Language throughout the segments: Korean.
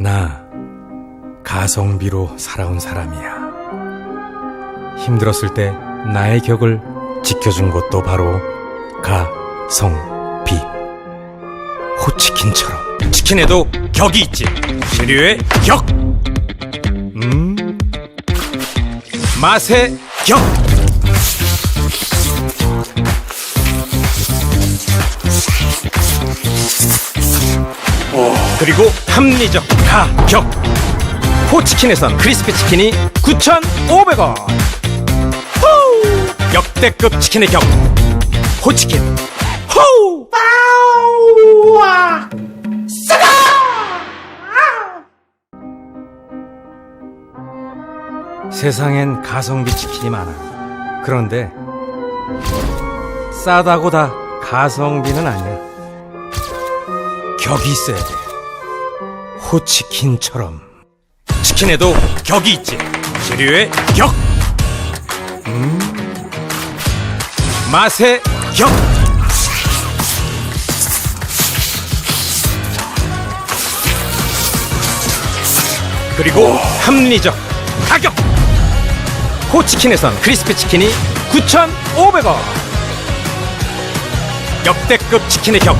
나 가성비로 살아온 사람이야. 힘들었을 때 나의 격을 지켜준 것도 바로 가성비. 호치킨처럼 치킨에도 격이 있지. 재료의 격. 음. 맛의 격. 그리고 합리적 가격. 호치킨에선 크리스피 치킨이 9,500원. 호! 역대급 치킨의 격. 호치킨. 호! 세상엔 가성비 치킨이 많아. 그런데 싸다고 다 가성비는 아니야. 격이 있어야 돼. 호치킨처럼. 치킨에도 격이 있지. 재료의 격. 음. 맛의 격. 그리고 합리적 가격. 호치킨에선 크리스피 치킨이 9,500원. 역대급 치킨의 격.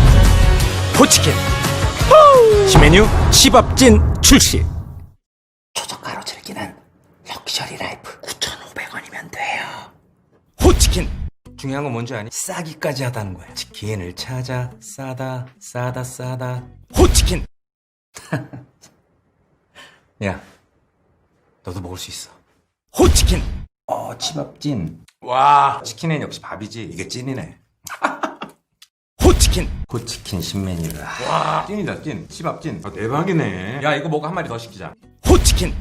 호치킨. 신메뉴 치밥진 출시. 초저가로 즐기는 럭셔리 라이프 9,500원이면 돼요. 호치킨. 중요한 건 뭔지 아니? 싸기까지 하다는 거야. 치킨을 찾아 싸다 싸다 싸다. 호치킨. 야, 너도 먹을 수 있어. 호치킨. 어, 치밥진. 와, 치킨은 역시 밥이지. 이게 찐이네. 호치킨. 코치킨 신메뉴를. 와, 찐이다, 찐. 치밥진. 아, 대박이네. 야, 이거 먹고 한 마리 더 시키자. 호치킨.